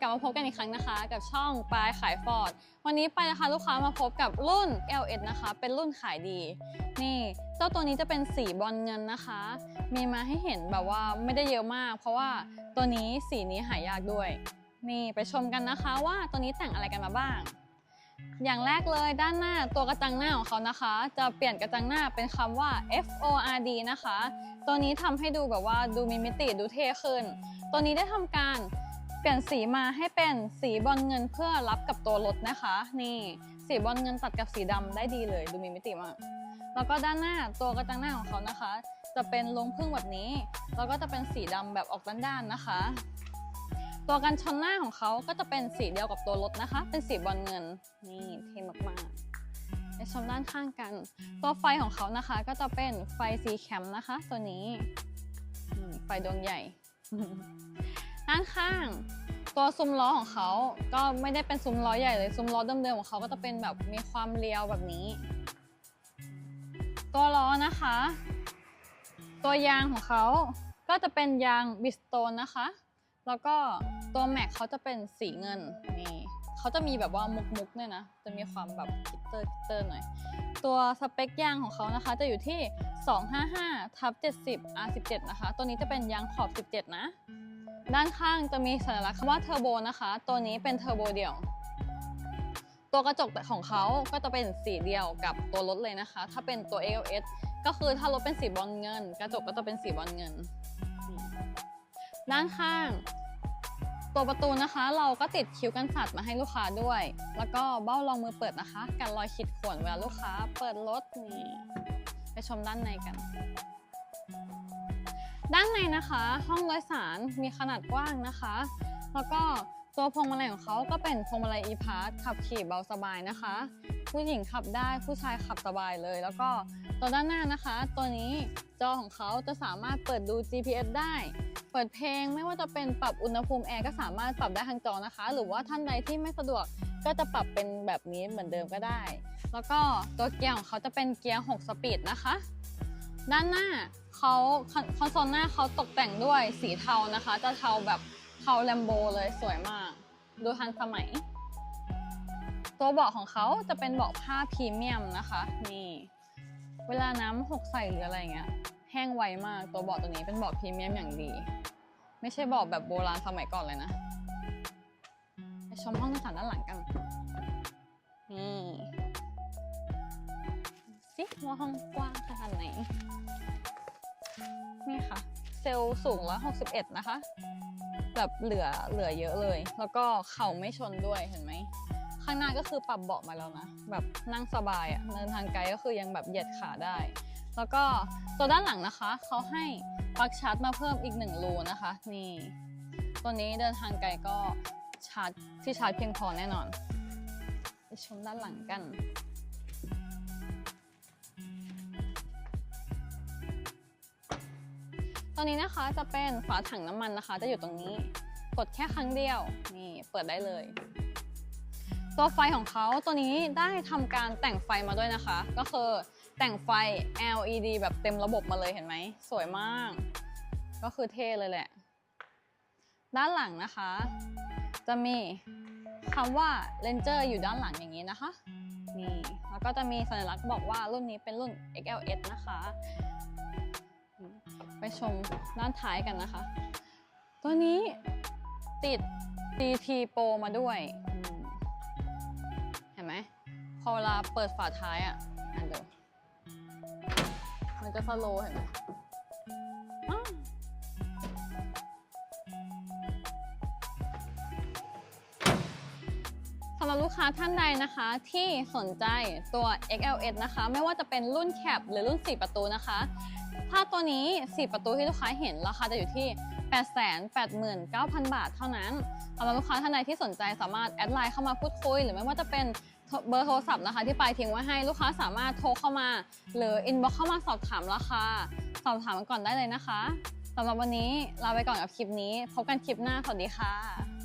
กลับมาพบกันอีกครั้งนะคะ กับช่องปลายขายฟอร์ดวันนี้ไปนะคะลูกค้ามาพบกับรุ่น LS นะคะ เป็นรุ่นขายดี นี่เจ้าตัวนี้จะเป็นสีบอลเงินนะคะ มีมาให้เห็นแบบว่าไม่ได้เยอะมาก เพราะว่าตัวนี้สีนี้หายากด้วย นี่ไปชมกันนะคะว่าตัวนี้แต่งอะไรกันมาบ้าง อย่างแรกเลยด้านหน้าตัวกระจังหน้าของเขานะคะ จะเปลี่ยนกระจังหน้าเป็นคำว่า F O R D นะคะ ตัวนี้ทำให้ดูแบบว่าดูมีมิติดูเท่ขึ้น ตัวนี้ได้ทำการ เปลี่ยนสีมาให้เป็นสีบอลเงินเพื่อรับกับตัวรถนะคะ นี่สีบอลเงินตัดกับสีดำได้ดีเลยดูมีมิติมาก แล้วก็ด้านหน้าตัวกระจังหน้าของเขานะคะ จะเป็นลงพึ่งแบบนี้แล้วก็จะเป็นสีดำแบบออกด้านๆนะคะ ตัวกันชนหน้าของเขาก็จะเป็นสีเดียวกับตัวรถนะคะ เป็นสีบอลเงินนี่เท่มากๆไปชมด้านข้างกัน ตัวไฟของเขานะคะ ก็จะเป็นไฟสีแคมนะคะ ตัวนี้ ไฟดวงใหญ่ ด้านข้างตัวซุ้มล้อของเขาก็ไม่ได้เป็นซุ้มล้อใหญ่เลยซุ้มล้อเดิมๆของเขาก็จะเป็นแบบมีความเรียวแบบนี้ ตัวล้อนะคะ ตัวยางของเขาก็จะเป็นยางบิสโตนนะคะ แล้วก็ตัวแม็กเขาจะเป็นสีเงินนี่เขาจะมีแบบว่ามุกๆเนี่ยนะ จะมีความแบบกิตเตอร์กิตเตอร์หน่อย ตัวสเปคยางของเขานะคะ จะอยู่ที่ 255ทับ70 R17 นะคะ ตัวนี้จะเป็นยางขอบ 17 นะ ด้านข้างจะมีสัญลักษณ์คำว่าเทอร์โบนะคะ ตัวนี้เป็นเทอร์โบเดี่ยว ตัวกระจกของเขาก็จะเป็นสีเดียวกับตัวรถเลยนะคะ ถ้าเป็นตัว ALS ก็คือถ้ารถเป็นสีบอลเงิน กระจกก็จะเป็นสีบอลเงิน ด้านข้าง ตัวประตูนะคะ เราก็ติดคิ้วกันสัตว์มาให้ลูกค้าด้วย แล้วก็เบ้ารองมือเปิดนะคะกันรอยขีดข่วนเวลาลูกค้า เปิดรถนี่ไปชมด้านในกัน ด้านในนะคะ ห้องโดยสารมีขนาดกว้างนะคะ แล้วก็ตัวพวงมาลัยของเขาก็เป็นพวงมาลัย e-pass ขับขี่เบาสบายนะคะ ผู้หญิงขับได้ผู้ชายขับสบายเลย แล้วก็ตัวด้านหน้านะคะ ตัวนี้จอของเขาจะสามารถเปิดดู GPS ได้ เปิดเพลงไม่ว่าจะเป็นปรับอุณหภูมิแอร์ก็สามารถปรับได้ทางจอนะคะ หรือว่าท่านใดที่ไม่สะดวกก็จะปรับเป็นแบบนี้เหมือนเดิมก็ได้ แล้วก็ตัวเกียร์ของเขาจะเป็นเกียร์ 6 สปีดนะคะ ด้านหน้า เขาคอนโซลหน้าเขาตกแต่งด้วยสีเทานะคะ จะเทาแบบเทาแลมโบเลยสวยมาก ดูทันสมัย ตัวเบาะของเขาจะเป็นเบาะผ้าพรีเมียมนะคะ นี่ เวลาน้ำหกใส่หรืออะไรเงี้ยแห้งไวมากตัวเบาะตัวนี้เป็นเบาะพรีเมียมอย่างดี ไม่ใช่เบาะแบบโบราณสมัยก่อนเลยนะไปชมห้องโดยสารด้านหลังกัน นี่สิว่าห้องกว้างขนาดไหน นี่ค่ะ เซลล์สูง161นะคะ แบบเหลือเหลือเยอะเลย แล้วก็เข่าไม่ชนด้วยเห็นไหม ข้างหน้าก็คือปรับเบาะมาแล้วนะ แบบนั่งสบายอะ่ะเดินทางไกลก็คือยังแบบเหยียดขาได้ แล้วก็ตัวด้านหลังนะคะเขาให้ปลั๊กชาร์จมาเพิ่มอีกหนึ่งรูนะคะ นี่ตัวนี้เดินทางไกลก็ชาร์จที่ชาร์จเพียงพอแน่นอนไปชมด้านหลังกัน ตอนนี้นะคะจะเป็นฝาถังน้ำมันนะคะ จะอยู่ตรงนี้ กดแค่ครั้งเดียว นี่เปิดได้เลย ตัวไฟของเขาตัวนี้ได้ทำการแต่งไฟมาด้วยนะคะ ก็คือแต่งไฟ LED แบบเต็มระบบมาเลยเห็นไหม สวยมาก ก็คือเท่เลยแหละ ด้านหลังนะคะ จะมีคำว่า Ranger อยู่ด้านหลังอย่างนี้นะคะนี่แล้วก็จะมีสัญลักษณ์บอกว่ารุ่นนี้เป็นรุ่น XLS นะคะ ไปชมด้านท้ายกันนะคะ ตัวนี้ติด DT Pro มาด้วย เห็นไหม พอเวลาเปิดฝาท้ายอะอ่านดูมันจะสโลเห็นไหมสำหรับลูกค้าท่านใดนะคะที่สนใจตัว XLS นะคะ ไม่ว่าจะเป็นรุ่นแคปหรือรุ่น 4 ประตูนะคะ ถ้าตัวนี้ 4 ประตูที่ลูกค้าเห็นราคาจะอยู่ที่ 889,000 บาทเท่านั้นสำหรับลูกค้าท่านใดที่สนใจสามารถแอดไลน์เข้ามาพูดคุย หรือไม่ว่าจะเป็นเบอร์โทรศัพท์นะคะที่ปลายทิ้งไว้ให้ลูกค้าสามารถโทรเข้ามา หรืออินบ็อกเข้ามาสอบถามราคา สอบถามกันก่อนได้เลยนะคะสำหรับวันนี้ลาไปก่อนกับคลิปนี้ พบกันคลิปหน้าสวัสดีค่ะ